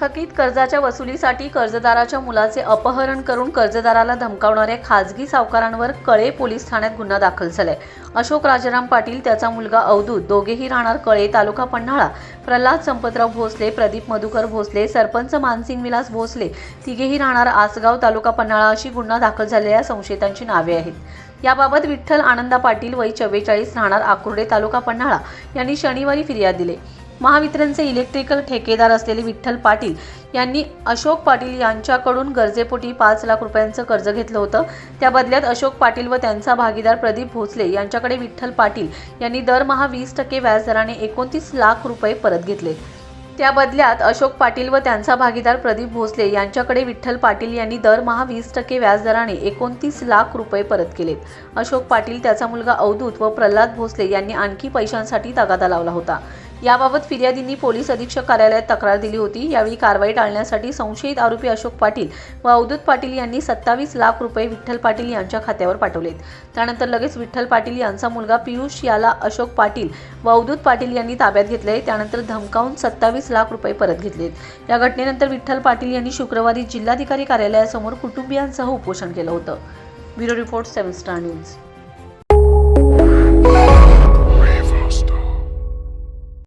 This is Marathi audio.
थकीत कर्जाच्या वसुलीसाठी कर्जदाराच्या मुलाचे अपहरण करून कर्जदाराला धमकावणाऱ्या खाजगी सावकारांवर कळे पोलीस ठाण्यात गुन्हा दाखल झालाय. अशोक राजाराम पाटील त्याचा मुलगा अवधूत दोघेही राहणार कळे तालुका पन्हाळा. प्रल्हाद संपतराव भोसले प्रदीप मधुकर भोसले सरपंच मानसिंग विलास भोसले तिघेही राहणार आसगाव तालुका पन्हाळा अशी गुन्हा दाखल झालेल्या संशयितांची नावे आहेत. याबाबत विठ्ठल आनंदा पाटील वय चव्वेचाळीस राहणार आकुर्डे तालुका पन्हाळा यांनी शनिवारी फिर्याद दिली. महावितरणचे इलेक्ट्रिकल ठेकेदार असलेले विठ्ठल पाटील यांनी अशोक पाटील यांच्याकडून गरजेपोटी पाच लाख रुपयांचं कर्ज घेतलं होतं. त्या बदल्यात अशोक पाटील व त्यांचा भागीदार प्रदीप भोसले यांच्याकडे विठ्ठल पाटील यांनी दरमहा वीस टक्के व्याजदराने एकोणतीस लाख रुपये परत घेतले. त्या बदल्यात अशोक पाटील व त्यांचा भागीदार प्रदीप भोसले यांच्याकडे विठ्ठल पाटील यांनी दरमहा वीस टक्के व्याजदराने एकोणतीस लाख रुपये परत केलेत. अशोक पाटील त्याचा मुलगा अवधूत व प्रल्हाद भोसले यांनी आणखी पैशांसाठी तगादा लावला होता. याबाबत फिर्यादींनी पोलीस अधीक्षक कार्यालयात तक्रार दिली होती. यावेळी कारवाई टाळण्यासाठी संशयित आरोपी अशोक पाटील व अवधूत पाटील यांनी सत्तावीस लाख रुपये विठ्ठल पाटील यांच्या खात्यावर पाठवलेत. त्यानंतर लगेच विठ्ठल पाटील यांचा मुलगा पियुष याला अशोक पाटील व अवधूत पाटील यांनी ताब्यात घेतले त्यानंतर धमकावून सत्तावीस लाख रुपये परत घेतलेत. या घटनेनंतर विठ्ठल पाटील यांनी शुक्रवारी जिल्हाधिकारी कार्यालयासमोर कुटुंबियांसह उपोषण केलं होतं. Bureau report seven star news.